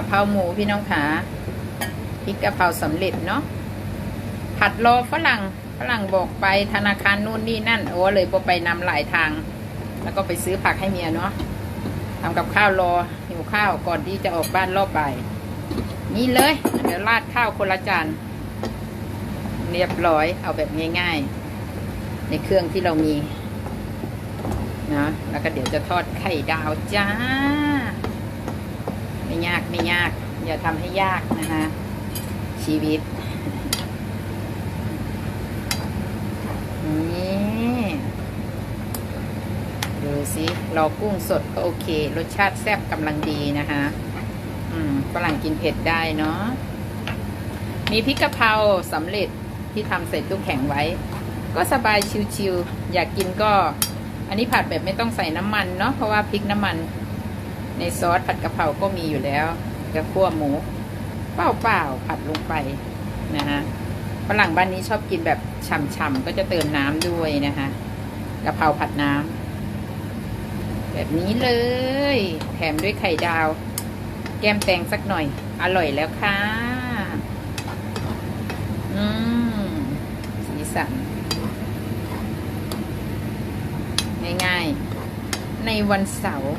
ะเพราหมูพี่น้องขาพริกกะเพราสำเร็จเนาะผัดรอฝรั่งฝรั่งบอกไปธนาคารนู่นนี่นั่น โอ้เลยไปนำหลายทาง แล้วก็ไปซื้อผักให้เมียเนาะทำกับข้าวรอหิวข้าวก่อนที่จะออกบ้านรอบบ่ายนี่เลย เดี๋ยวราดข้าวคนละจานเรียบร้อยเอาแบบง่ายๆ ในเครื่องที่เรามีนะแล้วก็เดี๋ยวจะทอดไข่ดาวจ้า ไม่ยากไม่ยากอย่าทำให้ยากนะคะชีวิตนี่ดูสิรอกุ้งสดก็โอเค รสชาติแซ่บกำลังดีนะคะอืมฝรั่งกินเผ็ดได้เนาะมีพริกกะเพราสำเร็จที่ทำเสร็จตู้แข็งไว้ ก็สบายชิวๆอยากกินก็ อันนี้ผัดแบบไม่ต้องใส่น้ำมันเนาะเพราะว่าพริกน้ำมัน ในซอสผัดกะเพราก็มีอยู่แล้วจะคั่วหมูเปล่าๆผัดลงไปนะฮะฝรั่งบ้านนี้ชอบกินแบบฉ่ำๆก็จะเติมน้ำด้วยนะคะกะเพราผัดน้ำแบบนี้เลยแถมด้วยไข่ดาว แก้มแตงสักหน่อย อร่อยแล้วค่ะ อืมสีสันง่ายๆ ในวันเสาร์